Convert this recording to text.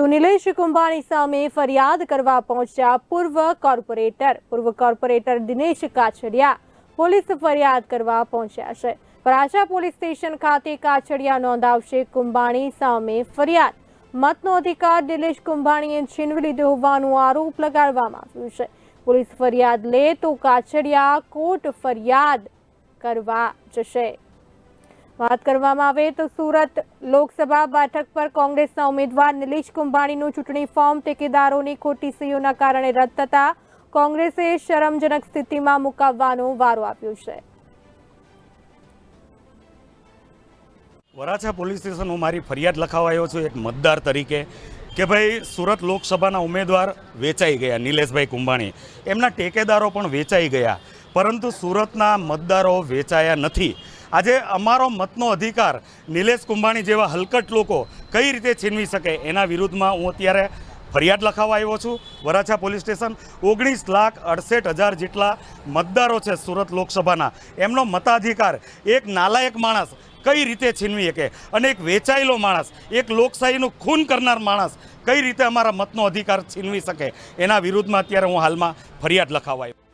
તો નિલેશ કુંભાણી સામે ફરિયાદ કરવા પહોંચ્યા પૂર્વ કોર્પોરેટર પૂર્વ કોર્પોરેટર દિનેશ કાછડિયા. પોલીસ ફરિયાદ કરવા પહોંચ્યા છે. વરાછા પોલીસ સ્ટેશન ખાતે કાછડિયા નોંધાવશે કુંભાણી સામે ફરિયાદ. મતનો અધિકાર દિલેશ કુંભાણીએ છીનવી લીધો હોવાનો આરોપ લગાડવામાં આવ્યો છે. પોલીસ ફરિયાદ લે તો કાછડિયા કોર્ટ ફરિયાદ કરવા જશે. વાત કરવામાં આવે તો સુરત લોકસભા બેઠક પર કોંગ્રેસના ઉમેદવાર નિલેશ કુંભાણીનું ચૂંટણી ફોર્મ ટેકેદારોની ખોટી સહીઓના કારણે રદ થતા કોંગ્રેસે શરમજનક સ્થિતિમાં મુકાવવાનો વારો આપ્યો છે. વરાછા પોલીસ સ્ટેશન હું મારી ફરિયાદ લખાવા આવ્યો છું એક મતદાર તરીકે કે ભાઈ સુરત લોકસભાના ઉમેદવાર વેચાઈ ગયા નિલેશભાઈ કુંભાણી. એમના ટેકેદારો પણ વેચાઈ ગયા, પરંતુ સુરતના મતદારો વેચાયા નથી. આજે અમારો મતનો અધિકાર નિલેશ કુંભાણી જેવા હલકટ લોકો કઈ રીતે છીનવી શકે એના વિરુદ્ધમાં હું અત્યારે ફરિયાદ લખાવા આવ્યો છું. વરાછા પોલીસ સ્ટેશન ઓગણીસ લાખ અડસઠ હજાર જેટલા મતદારો છે સુરત લોકસભાના. એમનો મતાધિકાર એક નાલાયક માણસ કઈ રીતે છીનવી શકે? અને એક વેચાયેલો માણસ, એક લોકશાહીનું ખૂન કરનાર માણસ કઈ રીતે અમારા મતનો અધિકાર છીનવી શકે? એના વિરુદ્ધમાં અત્યારે હું હાલમાં ફરિયાદ લખાવવા આવ્યો.